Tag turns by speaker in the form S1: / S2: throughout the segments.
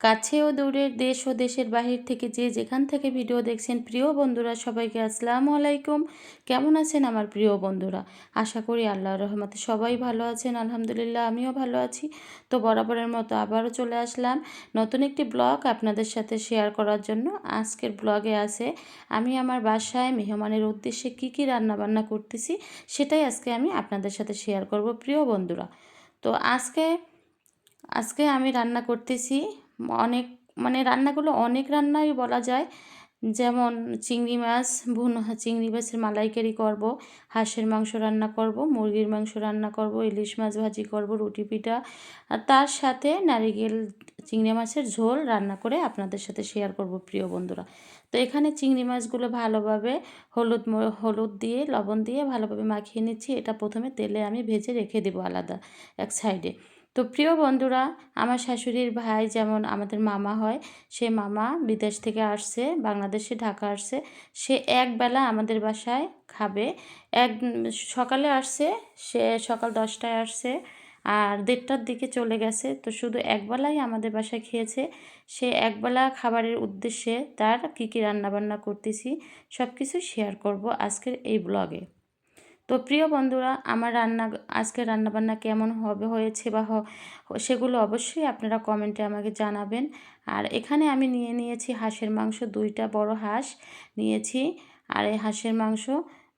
S1: কাছে ও দূরের দেশ ও দেশের বাহির থেকে যে যেখান থেকে ভিডিও দেখছেন প্রিয় বন্ধুরা, সবাইকে আসসালামু আলাইকুম। কেমন আছেন আমার প্রিয় বন্ধুরা? আশা করি আল্লাহর রহমতে সবাই ভালো আছেন, আলহামদুলিল্লাহ আমিও ভালো আছি। তো বরাবরের মতো আবারও চলে আসলাম নতুন একটি ব্লগ আপনাদের সাথে শেয়ার করার জন্য। আজকের ব্লগে আছে, আমি আমার বাসায় মেহমানের উদ্দেশ্যে কি কি রান্নাবান্না করতেছি সেটাই আজকে আমি আপনাদের সাথে শেয়ার করব প্রিয় বন্ধুরা। তো আজকে আজকে আমি রান্না করতেছি অনেক মানে রান্নাগুলো অনেক রান্নাই বলা যায়। যেমন চিংড়ি মাছ, ভুন, চিংড়ি মাছের মালাইকারি করব, হাঁসের মাংস রান্না করব, মুরগির মাংস রান্না করব, ইলিশ মাছ ভাজি করব, রুটি পিঠা। আর তার সাথে নারিকেল, চিংড়ি মাছের ঝোল রান্না করে আপনাদের সাথে শেয়ার করব প্রিয় বন্ধুরা। তো এখানে চিংড়ি মাছগুলো ভালোভাবে হলুদ হলুদ দিয়ে, লবণ দিয়ে ভালোভাবে মাখিয়ে নিচ্ছি। এটা প্রথমে তেলে আমি ভেজে রেখে দেবো আলাদা এক সাইডে তো প্রিয় বন্ধুরা, আমার শাশুড়ির ভাই যেমন আমাদের মামা হয়, সে মামা বিদেশ থেকে আসছে, বাংলাদেশে ঢাকা আসছে, সে একবেলা আমাদের বাসায় খাবে। এক সকালে আসছে, সে সকাল দশটায় আসছে আর দেড়টার দিকে চলে গেছে। তো শুধু একবেলাই আমাদের বাসায় খেয়েছে। সে একবেলা খাবারের উদ্দেশ্যে তার কী কী রান্নাবান্না করতেছি সব কিছু শেয়ার করব আজকের এই ব্লগে। তো প্রিয় বন্ধুরা, আমার রান্না আজকে রান্নাবান্না কেমন হবে, হয়েছে বা সেগুলো অবশ্যই আপনারা কমেন্টে আমাকে জানাবেন। আর এখানে আমি নিয়ে নিয়েছি হাঁসের মাংস, দুইটা বড় হাঁস নিয়েছি। আর এই হাঁসের মাংস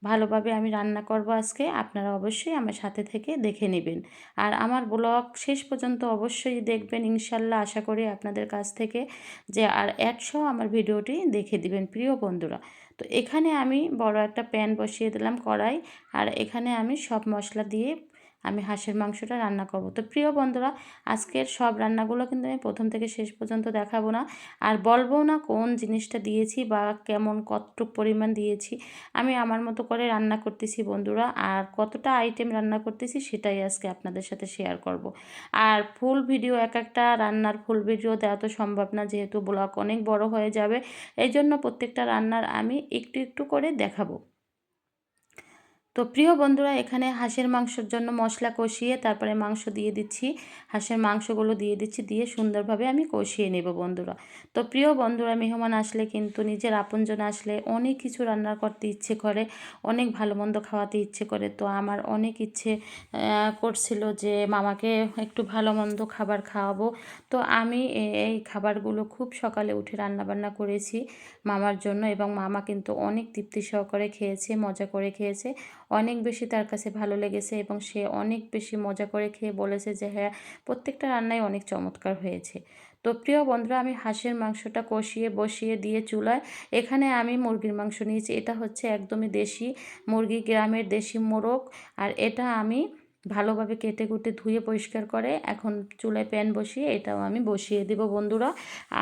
S1: ভালোভাবে আমি রান্না করব আজকে, আপনারা অবশ্যই আমার সাথে থেকে দেখে নেবেন। আর আমার ব্লগ শেষ পর্যন্ত অবশ্যই দেখবেন, ইনশাল্লাহ আশা করি আপনাদের কাছ থেকে যে, আর একশো আমার ভিডিওটি দেখে দিবেন, প্রিয় বন্ধুরা। তো এখানে আমি বড় একটা প্যান বসিয়ে দিলাম কড়াই, আর এখানে আমি সব মশলা দিয়ে আমি হাঁসের মাংসটা রান্না করব। তো প্রিয় বন্ধুরা, আজকের সব রান্নাগুলো কিন্তু আমি প্রথম থেকে শেষ পর্যন্ত দেখাবো না। আর বলব না কোন জিনিসটা দিয়েছি বা কেমন কতটুক পরিমাণ দিয়েছি। আমি আমার মতো করে রান্না করতেছি বন্ধুরা, আর কতটা আইটেম রান্না করতেছি সেটাই আজকে আপনাদের সাথে শেয়ার করব। আর ফুল ভিডিও এক একটা রান্নার ফুল ভিডিও দেওয়া তো সম্ভব না, যেহেতু ব্লগ অনেক বড় হয়ে যাবে এই জন্য প্রত্যেকটা রান্নার আমি একটু একটু করে দেখাবো। তো প্রিয় বন্ধুরা, এখানে হাঁসের মাংসের জন্য মশলা কষিয়ে তারপরে মাংস দিয়ে দিচ্ছি। হাঁসের মাংসগুলো দিয়ে দিচ্ছি, দিয়ে সুন্দরভাবে আমি কষিয়ে নেব বন্ধুরা। তো প্রিয় বন্ধুরা, মেহমান আসলে কিন্তু নিজের আপনজন আসলে অনেক কিছু রান্না করতে ইচ্ছে করে, অনেক ভালো মন্দ খাওয়াতে ইচ্ছে করে। তো আমার অনেক ইচ্ছে করছিল যে মামাকে একটু ভালো মন্দ খাবার খাওয়াবো। তো আমি এই খাবারগুলো খুব সকালে উঠে রান্নাবান্না করেছি মামার জন্য এবং মামা কিন্তু অনেক তৃপ্তি সহকারে খেয়েছে, মজা করে খেয়েছে। অনেক বেশি তার কাছে ভালো লেগেছে এবং সে অনেক বেশি মজা করে খেয়ে বলেছে যে হ্যাঁ প্রত্যেকটা রান্নায় অনেক চমৎকার হয়েছে। তো প্রিয় বন্ধুরা, আমি হাঁসের মাংসটা কষিয়ে, বসিয়ে দিয়ে চুলায় এখানে আমি মুরগির মাংস নিয়েছি। এটা হচ্ছে একদমই দেশি মুরগি, গ্রামের দেশি মোরগ। আর এটা আমি ভালোভাবে কেটে কুটে ধুয়ে পরিষ্কার করে এখন চুলায় প্যান বসিয়ে এটাও আমি বসিয়ে দিব বন্ধুরা।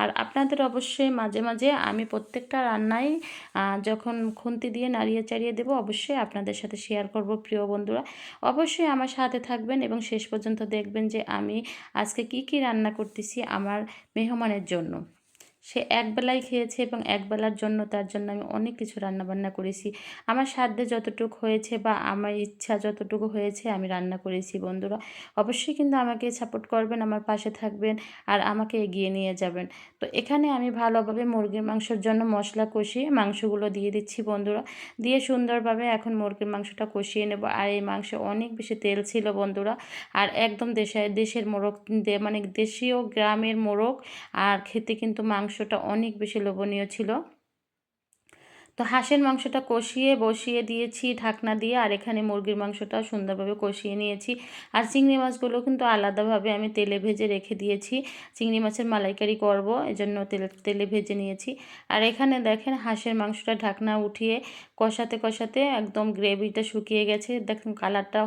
S1: আর আপনাদের অবশ্যই মাঝে মাঝে আমি প্রত্যেকটা রান্নাই যখন খুন্তি দিয়ে নাড়িয়ে চাড়িয়ে দেবো অবশ্যই আপনাদের সাথে শেয়ার করব প্রিয় বন্ধুরা। অবশ্যই আমার সাথে থাকবেন এবং শেষ পর্যন্ত দেখবেন যে আমি আজকে কি কি রান্না করতেছি আমার মেহমানের জন্য। সে একবেলাই খেয়েছে এবং একবেলার জন্য তার জন্য আমি অনেক কিছু রান্নাবান্না করেছি। আমার সাধ্যে যতটুকু হয়েছে বা আমার ইচ্ছা যতটুকু হয়েছে আমি রান্না করেছি বন্ধুরা। অবশ্যই কিন্তু আমাকে সাপোর্ট করবেন, আমার পাশে থাকবেন আর আমাকে এগিয়ে নিয়ে যাবেন। তো এখানে আমি ভালোভাবে মুরগির মাংসের জন্য মশলা কষিয়ে মাংসগুলো দিয়ে দিচ্ছি বন্ধুরা। দিয়ে সুন্দরভাবে এখন মুরগির মাংসটা কষিয়ে নেব। আর এই মাংসে অনেক বেশি তেল ছিল বন্ধুরা। আর একদম দেশে, দেশের মোরগ মানে দেশীয় গ্রামের মোরগ। আর খেতে কিন্তু মাংস মাংসটা অনেক বেশি লোভনীয় ছিল। তো হাঁসের মাংসটা কষিয়ে বসিয়ে দিয়েছি ঢাকনা দিয়ে, আর এখানে মুরগির মাংসটা সুন্দরভাবে কষিয়ে নিয়েছি। আর চিংড়ি মাছগুলো কিন্তু আলাদাভাবে আমি তেলে ভেজে রেখে দিয়েছি। চিংড়ি মাছের মালাইকারি করব, এজন্য তেলে তেলে ভেজে নিয়েছি। আর এখানে দেখেন হাঁসের মাংসটা ঢাকনা উঠিয়ে কষাতে কষাতে একদম গ্রেভিটা শুকিয়ে গেছে। দেখুন কালারটা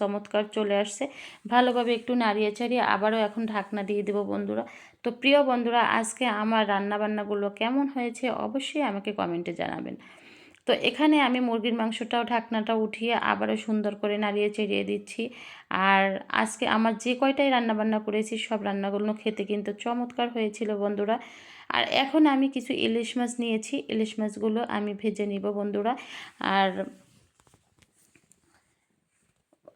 S1: চমৎকার চলে আসছে। ভালোভাবে একটু নাড়িয়ে চাড়িয়ে আবারও এখন ঢাকনা দিয়ে দেবো বন্ধুরা। তো প্রিয় বন্ধুরা, আজকে আমার রান্নাবান্নাগুলো কেমন হয়েছে অবশ্যই আমাকে কমেন্টে জানাবেন। তো এখানে আমি মুরগির মাংসটাও ঢাকনাটা উঠিয়ে আবারও সুন্দর করে নাড়িয়ে চেড়িয়ে দিচ্ছি। আর আজকে আমার যে কয়টাই রান্নাবান্না করেছি, সব রান্নাগুলো খেতে কিন্তু চমৎকার হয়েছিল বন্ধুরা। আর এখন আমি কিছু ইলিশ মাছ নিয়েছি। ইলিশ মাছগুলো আমি ভেজে নিব বন্ধুরা। আর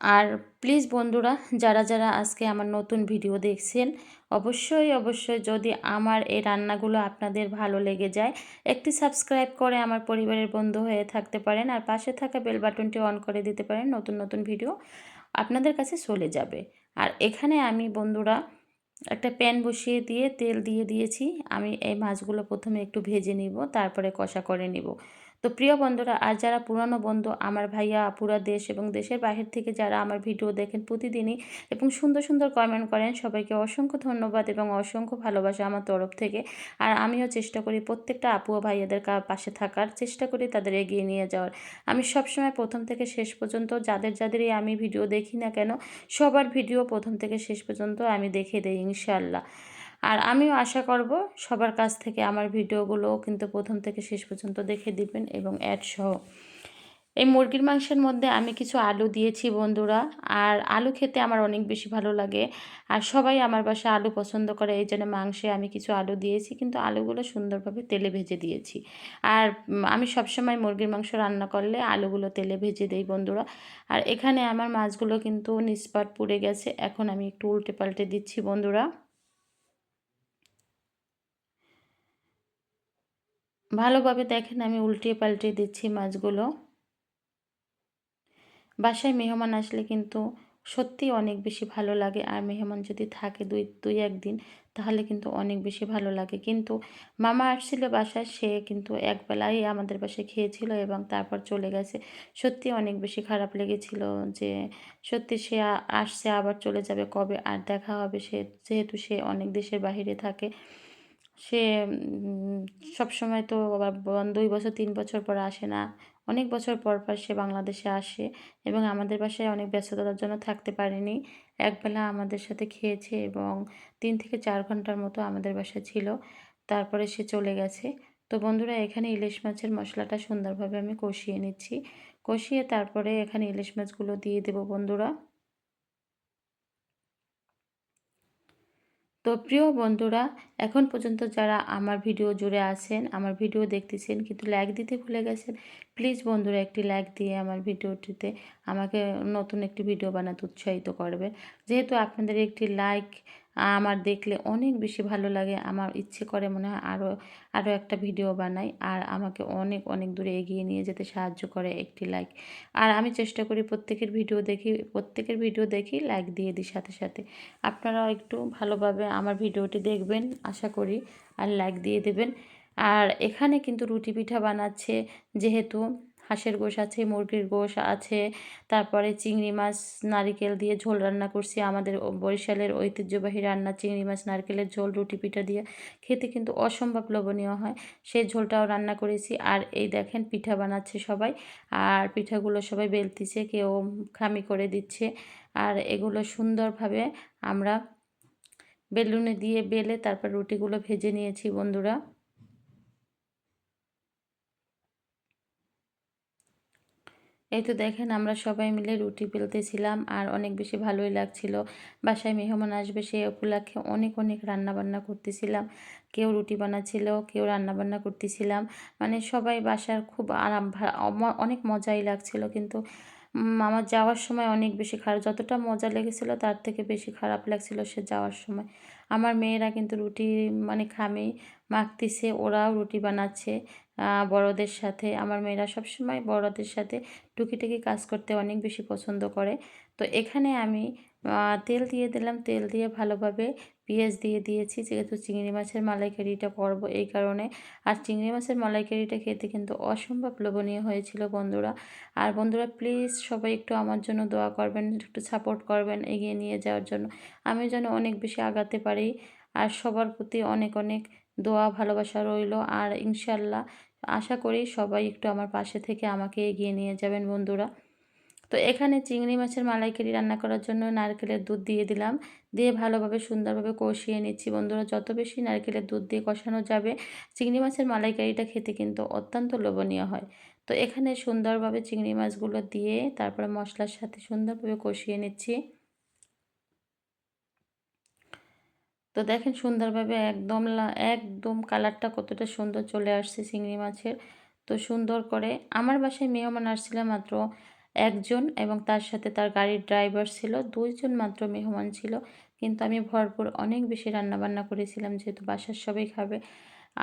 S1: আর প্লিজ বন্ধুরা, যারা যারা আজকে আমার নতুন ভিডিও দেখছেন, অবশ্যই অবশ্যই যদি আমার এই রান্নাগুলো আপনাদের ভালো লেগে যায়, একটি সাবস্ক্রাইব করে আমার পরিবারের বন্ধু হয়ে থাকতে পারেন আর পাশে থাকা বেল বাটনটি অন করে দিতে পারেন নতুন নতুন ভিডিও আপনাদের কাছে চলে যাবে। আর এখানে আমি বন্ধুরা একটা প্যান বসিয়ে দিয়ে তেল দিয়ে দিয়েছি। আমি এই মাছগুলো প্রথমে একটু ভেজে নিব, তারপরে কষা করে নিব। তো প্রিয় বন্ধুরা, আর যারা পুরানো বন্ধু, আমার ভাইয়া আপুরা দেশ এবং দেশের বাহির থেকে যারা আমার ভিডিও দেখেন প্রতিদিনই এবং সুন্দর সুন্দর কমেন্ট করেন, সবাইকে অসংখ্য ধন্যবাদ এবং অসংখ্য ভালোবাসা আমার তরফ থেকে। আর আমিও চেষ্টা করি প্রত্যেকটা আপু ভাইয়াদের পাশে থাকার, চেষ্টা করি তাদের এগিয়ে নিয়ে যাওয়ার। আমি সবসময় প্রথম থেকে শেষ পর্যন্ত যাদের, যাদেরই আমি ভিডিও দেখি না কেন, সবার ভিডিও প্রথম থেকে শেষ পর্যন্ত আমি দেখে দিই ইনশাল্লাহ আর আমিও আশা করব সবার কাছ থেকে আমার ভিডিওগুলো কিন্তু প্রথম থেকে শেষ পর্যন্ত দেখে দিবেন এবং অ্যাড সহ। এই মুরগির মাংসের মধ্যে আমি কিছু আলু দিয়েছি বন্ধুরা, আর আলু খেতে আমার অনেক বেশি ভালো লাগে। আর সবাই আমার বাসায় আলু পছন্দ করে, এই জন্য মাংসে আমি কিছু আলু দিয়েছি, কিন্তু আলুগুলো সুন্দরভাবে তেলে ভেজে দিয়েছি। আর আমি সবসময় মুরগির মাংস রান্না করলে আলুগুলো তেলে ভেজে দেই বন্ধুরা। আর এখানে আমার মাছগুলো কিন্তু নিষ্পাট পুড়ে গেছে, এখন আমি একটু উল্টে পাল্টে দিচ্ছি বন্ধুরা। ভালোভাবে দেখেন, আমি উল্টিয়ে পাল্টিয়ে দিচ্ছি মাছগুলো। বাসায় মেহমান আসলে কিন্তু সত্যি অনেক বেশি ভালো লাগে। আর মেহমান যদি থাকে দুই দুই একদিন, তাহলে কিন্তু অনেক বেশি ভালো লাগে। কিন্তু মামা আসছিল বাসায়, সে কিন্তু একবেলাই আমাদের বাসায় খেয়েছিল এবং তারপর চলে গেছে। সত্যি অনেক বেশি খারাপ লেগেছিল যে সত্যি সে আসছে, আবার চলে যাবে কবে? আর দেখা হবে সে, যেহেতু সে অনেক দেশের বাহিরে থাকে। সে সবসময় তো আবার দুই বছর, তিন বছর পর আসে না। অনেক বছর পর পর সে বাংলাদেশে আসে এবং আমাদের বাসায় অনেক ব্যস্ততার জন্য থাকতে পারেনি। একবেলা আমাদের সাথে খেয়েছে এবং তিন থেকে চার ঘণ্টার মতো আমাদের বাসায় ছিল। তারপরে সে চলে গেছে। তো বন্ধুরা, এখানে ইলিশ মাছের মশলাটা সুন্দরভাবে আমি কষিয়ে নিচ্ছি। কষিয়ে তারপরে এখানে ইলিশ মাছগুলো দিয়ে দেবো বন্ধুরা। তো প্রিয় বন্ধুরা, এখন পর্যন্ত যারা আমার ভিডিও জুড়ে আছেন, আমার ভিডিও দেখতেছেন, কিন্তু লাইক দিতে ভুলে গেছেন প্লিজ বন্ধুরা একটি লাইক দিয়ে আমার ভিডিওটিতে আমাকে নতুন একটি ভিডিও বানাতে উৎসাহিত করবে যেহেতু আপনাদের একটি লাইক আমার দেখলে অনেক বেশি ভালো লাগে। আমার ইচ্ছে করে মনে হয় আরও আরও একটা ভিডিও বানাই। আর আমাকে অনেক অনেক দূরে এগিয়ে নিয়ে যেতে সাহায্য করে একটি লাইক আর আমি চেষ্টা করি প্রত্যেকের ভিডিও দেখি, প্রত্যেকের ভিডিও দেখি লাইক দিয়ে দিই সাথে সাথে। আপনারাও একটু ভালোভাবে আমার ভিডিওটি দেখবেন, আশা করি। আর লাইক দিয়ে দেবেন। আর এখানে কিন্তু রুটি পিঠা বানাচ্ছে, যেহেতু হাঁসের গোশ আছে, মুরগির গোশ আছে, তারপরে চিংড়ি মাছ, নারিকেল দিয়ে ঝোল রান্না করছি। আমাদের বরিশালের ঐতিহ্যবাহী রান্না চিংড়ি মাছ, নারকেলের ঝোল, রুটি পিঠা দিয়ে খেতে কিন্তু অসম্ভব লোভনীয় হয়। সেই ঝোলটাও রান্না করেছি। আর এই দেখেন পিঠা বানাচ্ছে সবাই। আর পিঠাগুলো সবাই বেলতিছে, কেউ খামি করে দিচ্ছে। আর এগুলো সুন্দরভাবে আমরা বেলুনে দিয়ে বেলে তারপর রুটিগুলো ভেজে নিয়েছি বন্ধুরা। এই তো দেখেন আমরা সবাই মিলে রুটি বেলতেছিলাম আর অনেক বেশি ভালোই লাগছিল। বাসায় মেহমান আসবে, সে উপলক্ষে অনেক অনেক রান্না বান্না করতেছিলাম। কেউ রুটি বানাচ্ছিল, কেউ রান্না বান্না করতেছিলাম। মানে সবাই বাসার খুব আরাম অনেক মজাই লাগছিল। কিন্তু আমার যাওয়ার সময় অনেক বেশি খারাপ, যতটা মজা লেগেছিল তার থেকে বেশি খারাপ লাগছিল সে যাওয়ার সময়। আমার মেয়েরা কিন্তু রুটি মানে খামে মাখতেছে, ওরাও রুটি বানাচ্ছে। বড়দের সাথে, আমার মেয়েরা সবসময় বড়দের সাথে টুকিটুকি কাজ করতে অনেক বেশি পছন্দ করে। তো এখানে আমি তেল দিয়ে দিলাম, তেল দিয়ে ভালোভাবে পেঁয়াজ দিয়ে দিয়েছি, যেহেতু চিংড়ি মাছের মালাইকারিটা করব এই কারণে। আর চিংড়ি মাছের মালাইকারিটা খেতে কিন্তু অসম্ভব লোভনীয় হয়েছিল বন্ধুরা। আর বন্ধুরা প্লিজ সবাই একটু আমার জন্য দোয়া করবেন, একটু সাপোর্ট করবেন এগিয়ে নিয়ে যাওয়ার জন্য। আমি যেন অনেক বেশি আগাতে পারি। আর সবার প্রতি অনেক অনেক দোয়া, ভালোবাসা রইল। আর ইনশাল্লাহ আশা করি সবাই একটু আমার পাশে থেকে আমাকে এগিয়ে নিয়ে যাবেন বন্ধুরা। তো এখানে চিংড়ি মাছের মালাইকারি রান্না করার জন্য নারকেলের দুধ দিয়ে দিলাম। দিয়ে ভালোভাবে, সুন্দরভাবে কষিয়ে নিচ্ছি বন্ধুরা। যত বেশি নারকেলের দুধ দিয়ে কষানো যাবে, চিংড়ি মাছের মালাইকারিটা খেতে কিন্তু অত্যন্ত লোভনীয় হয়। তো এখানে সুন্দরভাবে চিংড়ি মাছগুলো দিয়ে তারপরে মশলার সাথে সুন্দরভাবে কষিয়ে নিচ্ছি। তো দেখেন সুন্দরভাবে একদম একদম কালারটা কতটা সুন্দর চলে আসছে চিংড়ি মাছের। তো সুন্দর করে, আমার বাসায় মেহমান আসছিল মাত্র একজন এবং তার সাথে তার গাড়ির ড্রাইভার ছিল, দুইজন মাত্র মেহমান ছিল। কিন্তু আমি ভরপুর অনেক বেশি রান্নাবান্না করেছিলাম, যেহেতু বাসার সবাই খাবে।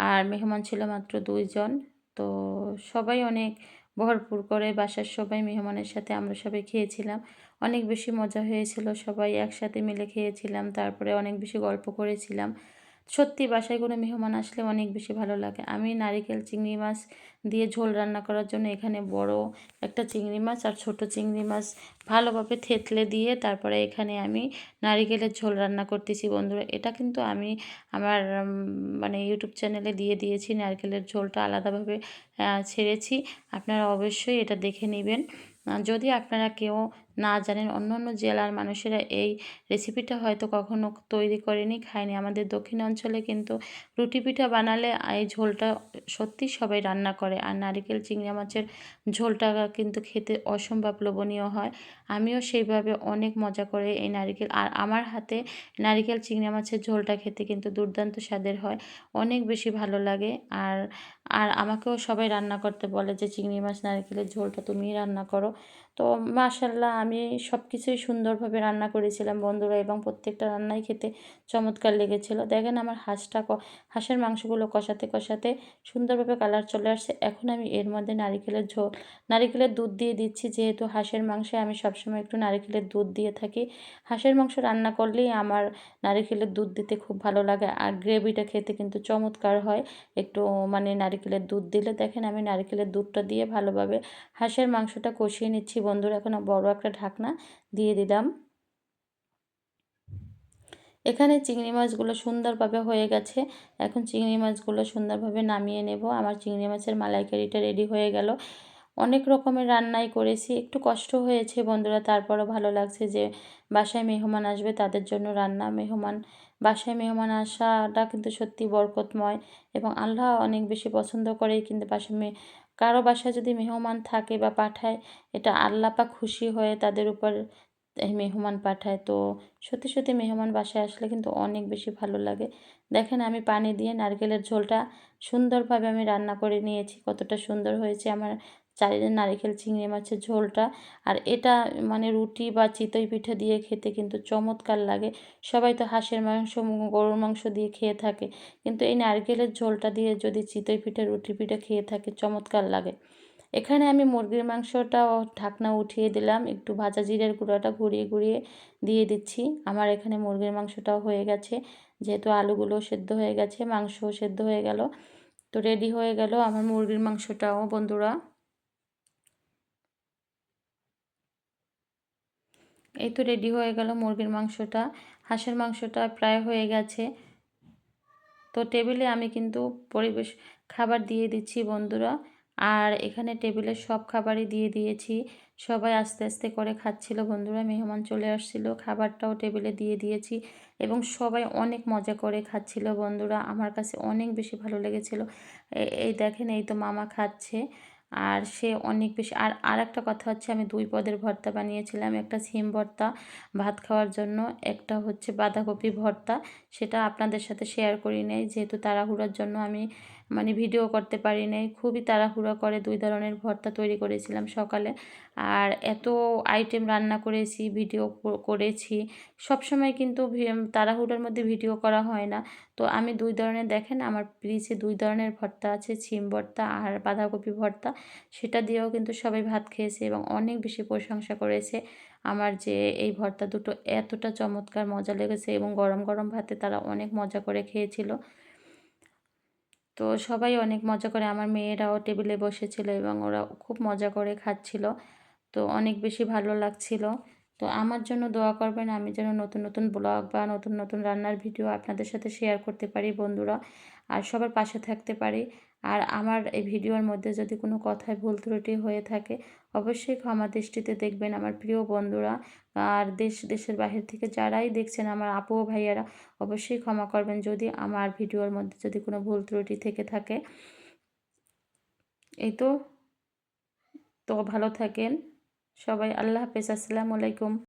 S1: আর মেহমান ছিল মাত্র দুইজন। তো সবাই অনেক ভরপুর করে বাসার সবাই মেহমানের সাথে আমরা সবাই খেয়েছিলাম। অনেক বেশি মজা হয়েছিল, সবাই একসাথে মিলে খেয়েছিলাম, তারপরে অনেক বেশি গল্প করেছিলাম। সত্যি, বাসায় কোনো মেহমান আসলে অনেক বেশি ভালো লাগে। আমি নারিকেল চিংড়ি মাছ দিয়ে ঝোল রান্না করার জন্য এখানে বড় একটা চিংড়ি মাছ আর ছোট চিংড়ি মাছ ভালোভাবে থেতলে দিয়ে তারপরে এখানে আমি নারিকেলের ঝোল রান্না করতেছি। বন্ধুরা, এটা কিন্তু আমি আমার মানে ইউটিউব চ্যানেলে দিয়ে দিয়েছি, নারকেলের ঝোলটা আলাদাভাবে ছেড়েছি। আপনারা অবশ্যই এটা দেখে নেবেন। যদি আপনারা কেউ না জানেন, অন্য অন্য জেলার মানুষেরা এই রেসিপিটা হয়তো কখনো তৈরি করেনি, খায়নি। আমাদের দক্ষিণ অঞ্চলে কিন্তু রুটি পিঠা বানালে এই ঝোলটা সত্যি সবাই রান্না করে। আর নারিকেল, চিংড়ি মাছের ঝোলটা কিন্তু খেতে অসম্ভব লোভনীয় হয়। আমিও সেইভাবে অনেক মজা করে এই নারিকেল, আর আমার হাতে নারিকেল, চিংড়ি মাছের ঝোলটা খেতে কিন্তু দুর্দান্ত স্বাদের হয়, অনেক বেশি ভালো লাগে। আর আর আমাকেও সবাই রান্না করতে বলে যে, চিংড়ি মাছ, নারকেলের ঝোলটা তুমিই রান্না করো। তো মাশাল্লাহ আমি সব কিছুই সুন্দরভাবে রান্না করেছিলাম বন্ধুরা এবং প্রত্যেকটা রান্নাই খেতে চমৎকার লেগেছিলো। দেখেন আমার হাঁসটা হাঁসের মাংসগুলো কষাতে কষাতে সুন্দরভাবে কালার চলে আসছে। এখন আমি এর মধ্যে নারিকেলের ঝোল, নারিকেলের দুধ দিয়ে দিচ্ছি। যেহেতু হাঁসের মাংসে আমি সবসময় একটু নারিকেলের দুধ দিয়ে থাকি, হাঁসের মাংস রান্না করলেই আমার নারিকেলের দুধ দিতে খুব ভালো লাগে আর গ্রেভিটা খেতে কিন্তু চমৎকার হয়। একটু মানে নারিকেলের দুধ দিলে দেখেন আমি নারিকেলের দুধটা দিয়ে ভালোভাবে হাঁসের মাংসটা কষিয়ে নিচ্ছি বন্ধুরা এখন বড় একটা ঢাকনা দিয়ে দিলাম। এখানে চিংড়ি মাছগুলো সুন্দরভাবে হয়ে গেছে। এখন চিংড়ি মাছগুলো সুন্দরভাবে নামিয়ে নেব। আমার চিংড়ি মাছের মালাইকারিটা রেডি হয়ে গেল। অনেক রকমের রান্নাই করেছি। একটু কষ্ট হয়েছে বন্ধুরা, তারপরও ভালো লাগছে যে বাসায় মেহমান আসবে, তাদের জন্য রান্না। মেহমান, বাসায় মেহমান আসাটা কিন্তু সত্যি বরকতময় এবং আল্লাহ অনেক বেশি পছন্দ করে কিন্তু বাসায় কারও বাসায় যদি মেহমান থাকে বা পাঠায়, এটা আল্লাপা খুশি হয়ে তাদের উপর মেহমান পাঠায়। তো সত্যি সত্যি মেহমান বাসায় আসলে কিন্তু অনেক বেশি ভালো লাগে। দেখেন আমি পানি দিয়ে নারকেলের ঝোলটা সুন্দরভাবে আমি রান্না করে নিয়েছি, কতটা সুন্দর হয়েছে। আমার চারিদিন নারিকেল, চিংড়ি মাছের ঝোলটা। আর এটা মানে রুটি বা চিতই পিঠে দিয়ে খেতে কিন্তু চমৎকার লাগে। সবাই তো হাঁসের মাংস, গরুর মাংস দিয়ে খেয়ে থাকে। কিন্তু এই নারকেলের ঝোলটা দিয়ে যদি চিতই পিঠে, রুটি পিঠে খেয়ে থাকে, চমৎকার লাগে। এখানে আমি মুরগির মাংসটাও ঢাকনা উঠিয়ে দিলাম। একটু ভাজা জিরের গুঁড়োটা ঘুরিয়ে ঘুরিয়ে দিয়ে দিচ্ছি। আমার এখানে মুরগির মাংসটাও হয়ে গেছে। যেহেতু আলুগুলো সেদ্ধ হয়ে গেছে, মাংসও সেদ্ধ হয়ে গেল। তো রেডি হয়ে গেল আমার মুরগির মাংসটাও, বন্ধুরা। এই তো রেডি হয়ে গেল মুরগির মাংসটা। হাঁসের মাংসটা প্রায় হয়ে গেছে। তো টেবিলে আমি কিন্তু পরিবেশ খাবার দিয়ে দিচ্ছি বন্ধুরা। আর এখানে টেবিলে সব খাবারই দিয়ে দিয়েছি। সবাই আস্তে আস্তে করে খাচ্ছিল বন্ধুরা, মেহমান চলে আসছিল। খাবারটাও টেবিলে দিয়ে দিয়েছি এবং সবাই অনেক মজা করে খাচ্ছিল বন্ধুরা। আমার কাছে অনেক বেশি ভালো লেগেছিল। এই দেখেন এই তো মামা খাচ্ছে। আর সে অনেক বেশি, আর আর একটা কথা হচ্ছে আমি দুই পদের ভর্তা বানিয়েছিলাম, একটা সিম ভর্তা ভাত খাওয়ার জন্য, একটা হচ্ছে বাঁধাকপি ভর্তা, সেটা আপনাদের সাথে শেয়ার করি নেই, যেহেতু তাড়াহুড়োর জন্য আমি মানে ভিডিও করতে পারি নাই। খুবই তাড়াহুড়া করে দুই ধরনের ভর্তা তৈরি করেছিলাম সকালে। আর এত আইটেম রান্না করেছি, ভিডিও করেছি সব সময় কিন্তু তাড়াহুড়োর মধ্যে ভিডিও করা হয় না। তো আমি দুই ধরনের, দেখেন আমার ফ্রিজে দুই ধরনের ভর্তা আছে, ছিম ভর্তা আর বাঁধাকপি ভর্তা। সেটা দিয়েও কিন্তু সবাই ভাত খেয়েছে এবং অনেক বেশি প্রশংসা করেছে। আমার যে এই ভর্তা দুটো এতটা চমৎকার মজা লেগেছে এবং গরম গরম ভাতে তারা অনেক মজা করে খেয়েছিল। তো সবাই অনেক মজা করে। আমার মেয়েরাও টেবিলে বসেছিল এবং ওরা খুব মজা করে খাচ্ছিল। তো অনেক বেশি ভালো লাগছিল। তো আমার জন্য দোয়া করবেন, আমি যেন নতুন নতুন ব্লগ বা নতুন নতুন রান্নার ভিডিও আপনাদের সাথে শেয়ার করতে পারি বন্ধুরা, আর সবার পাশে থাকতে পারি। আর আমার এই ভিডিওর মধ্যে যদি কোনো কথায় ভুল ত্রুটি হয়ে থাকে, অবশ্যই ক্ষমা দৃষ্টিতে দেখবেন আমার প্রিয় বন্ধুরা। আর দেশ, দেশের বাহির থেকে যারাই দেখছেন আমার আপু ভাইয়ারা, অবশ্যই ক্ষমা করবেন। যদি আমার ভিডিওর মধ্যে যদি কোনো ভুল ত্রুটি থেকে থাকে, এই তো তো ভালো থাকেন। সবাই আল্লাহ হাফেজ আসসালামু আলাইকুম।